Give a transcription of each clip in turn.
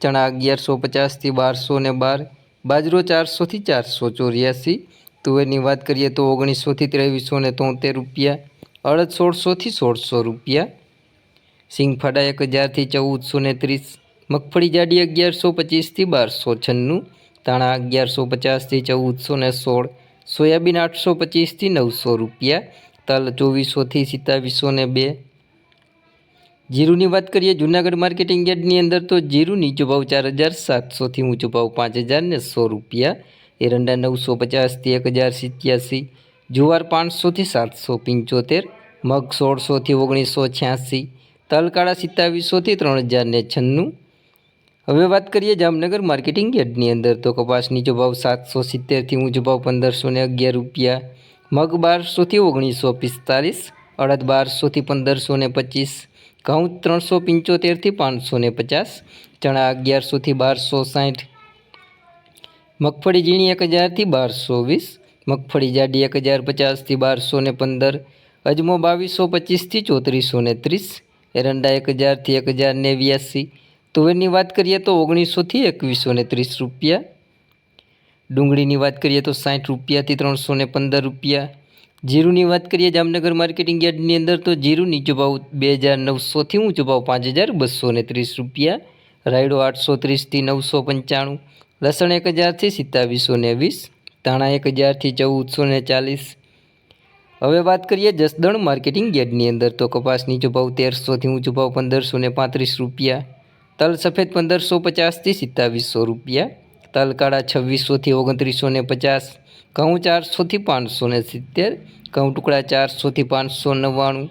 ચણા અગિયારસો પચાસથી બારસો ને બાર, બાજરો ચારસોથી ચારસો ચોર્યાસી. તુવેરની વાત કરીએ તો ઓગણીસોથી ત્રેવીસો ને તોતેર રૂપિયા, અડદ સોળસોથી સોળસો રૂપિયા. સિંગફાડા એક હજારથી ચૌદસો ને ત્રીસ, મગફળી જાડી અગિયારસો પચીસથી બારસો છન્નું તાણા અગિયારસો પચાસથી ચૌદસો ને સોળ, સોયાબીન આઠસો પચીસથી નવસો રૂપિયા, તલ ચોવીસોથી સિત્તાવીસો ને બે જીરુની વાત કરીએ, જૂનાગઢ માર્કેટિંગ યાર્ડની અંદર તો જીરુની નીચો ભાવ ચાર હજાર સાતસોથી ઊંચો ભાવ પાંચ હજાર ને સો રૂપિયા. એરંડા નવસો પચાસથી એક હજાર સિત્યાસી. જુવાર પાંચસોથી સાતસો પંચોતેર. મગ સોળસોથી ઓગણીસો છ્યાસી. તલકાળા સિત્તાવીસોથી ત્રણ હજાર ને છન્નું. હવે વાત કરીએ જામનગર માર્કેટિંગ યાર્ડની અંદર તો કપાસ નીચો ભાવ સાતસો સિત્તેરથી ઊંચો ભાવ પંદરસો ને અગિયાર રૂપિયા. મગ બારસોથી ઓગણીસો પિસ્તાલીસ. અડદ બારસોથી પંદરસો ને પચીસ. ઘઉં ત્રણસો પંચોતેરથી પાંચસો ને પચાસ, ચણા અગિયારસોથી બારસો સાઠ, મગફળી ઝીણી એક હજારથી બારસો વીસ, મગફળી જાડી એક હજાર પચાસથી બારસો ને પંદર, અજમો બાવીસો પચીસથી ચોત્રીસો ને ત્રીસ, એરંડા એક હજારથી એક હજાર નેવ્યાસી તુવેરની વાત કરીએ તો ઓગણીસોથી એકવીસો ને ત્રીસ રૂપિયા, ડુંગળીની વાત કરીએ તો સાઠ રૂપિયાથી ત્રણસો ને પંદર રૂપિયા જીરુની વાત કરીએ જામનગર માર્કેટિંગ યાર્ડની અંદર, તો જીરું નીચો બે હજાર નવસોથી ઊંચો ભાવ પાંચ હજાર બસો ને ત્રીસ રૂપિયા, રાયડો આઠસો ત્રીસથી નવસો પંચાણું, લસણ એક હજારથી સિત્તાવીસો ને વીસ, ધાણા એક હજારથી ચૌદસો ને ચાલીસ. હવે વાત કરીએ જસદણ માર્કેટિંગ યાર્ડની અંદર, તો કપાસ નીચો તેરસોથી ઊંચો ભાવ પંદરસો ને પાંત્રીસ રૂપિયા, તલ સફેદ પંદરસો પચાસથી સિત્તાવીસો રૂપિયા, તલ કાળા છવ્વીસોથી ઓગણત્રીસો ને પચાસ ઘઉં ચારસોથી પાંચસો ને સિત્તેર ઘઉં ટુકડા ચારસોથી પાંચસો નવ્વાણું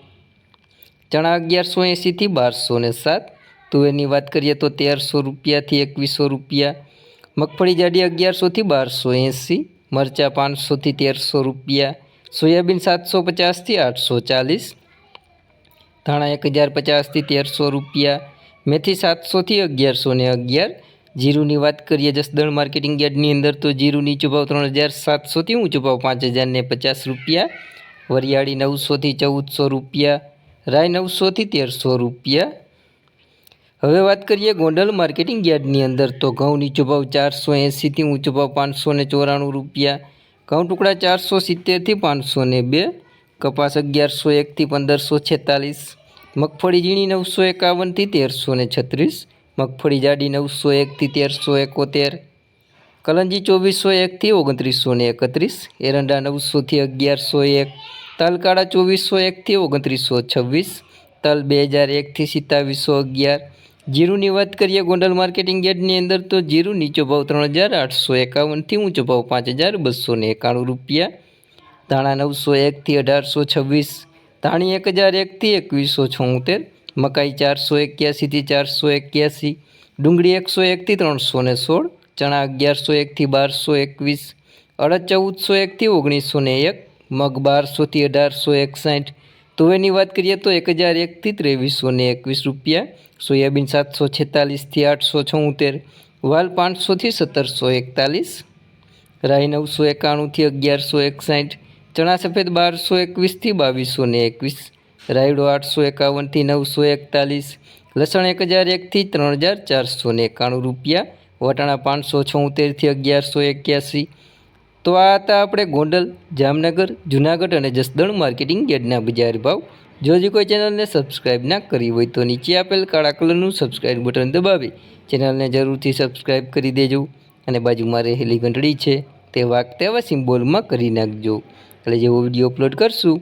ચણા અગિયારસો એંસીથી બારસો ને સાત તુવેરની વાત કરીએ તો તેરસો રૂપિયાથી એકવીસો રૂપિયા મગફળી જાડી અગિયારસોથી બારસો એંસી મરચાં પાંચસોથી તેરસો રૂપિયા સોયાબીન સાતસો પચાસથી આઠસો ચાલીસ ધાણા એક હજાર પચાસથી તેરસો રૂપિયા મેથી સાતસોથી અગિયારસો ને અગિયાર જીરુની વાત કરીએ જસદણ માર્કેટિંગ યાર્ડની અંદર, તો જીરું નીચો ભાવ ત્રણ હજાર સાતસોથી ઊંચો ભાવ પાંચ હજાર ને પચાસ રૂપિયા, વરિયાળી નવસોથી ચૌદસો રૂપિયા, રાય નવસોથી તેરસો રૂપિયા. હવે વાત કરીએ ગોંડલ માર્કેટિંગ યાર્ડની અંદર, તો ઘઉં નીચો ભાવ ચારસો એંસીથી ઊંચો ભાવ પાંચસો ને ચોરાણું રૂપિયા, ઘઉં ટુકડા ચારસો સિત્તેરથી પાંચસો ને બે, કપાસ અગિયારસો એકથી પંદરસો છેતાલીસ, મગફળી ઝીણી નવસો એકાવનથી તેરસો ને છત્રીસ મગફળી જાડી નવસો એકથી તેરસો એકોતેર, કલંજી ચોવીસો એકથી ઓગણત્રીસો ને એકત્રીસ, એરંડા નવસોથી અગિયારસો એક, તલકાળા ચોવીસો એકથી ઓગણત્રીસો છવ્વીસ, તલ બે હજાર એકથી સિત્તાવીસો અગિયાર. જીરુની વાત કરીએ ગોંડલ માર્કેટિંગ યાર્ડની અંદર તો જીરું નીચો ભાવ ત્રણ હજાર આઠસો એકાવનથી ઊંચો ભાવ પાંચ હજાર બસો ને એકાણું રૂપિયા. ધાણા નવસો એકથી અઢારસો છવ્વીસ, ધાણી એક હજાર એકથી એકવીસો છોતેર મકાઈ ચારસો એક્યાસીથી ચારસો એક્યાસી, ડુંગળી એકસો એકથી ત્રણસો ને સોળ, ચણા અગિયારસો એકથી બારસો એકવીસ, અડદ ચૌદસો એકથી ઓગણીસો ને એક, મગ બારસોથી અઢારસો એકસાઠ. તુવેરની વાત કરીએ તો એક હજાર એકથી ત્રેવીસો ને એકવીસ રૂપિયા, સોયાબીન સાતસો છેતાલીસથી આઠસો છોતેર, વાલ પાંચસોથી સત્તરસો એકતાલીસ, રાઈ નવસો એકાણુંથી અગિયારસો એકસાઠ, ચણા સફેદ બારસો એકવીસથી બાવીસો ને એકવીસ રાયડો આઠસો એકાવનથી નવસો એકતાલીસ, લસણ એક હજાર એકથી ત્રણ હજાર ચારસો એકાણું રૂપિયા, વટાણા પાંચસો છોતેરથી અગિયારસો એક્યાસી. તો આ હતા આપણે ગોંડલ, જામનગર, જુનાગઢ અને જસદણ માર્કેટિંગ યાર્ડના બજાર ભાવ. જો હજી કોઈ ચેનલને સબસ્ક્રાઇબ ના કરી હોય તો નીચે આપેલ કાળા કલરનું સબસ્ક્રાઈબ બટન દબાવી ચેનલને જરૂરથી સબસ્ક્રાઈબ કરી દેજો અને બાજુમાં રહેલી ઘંટડી છે તે તેવા તેવા સિમ્બોલમાં કરી નાખજો. એટલે જેવો વીડિયો અપલોડ કરશું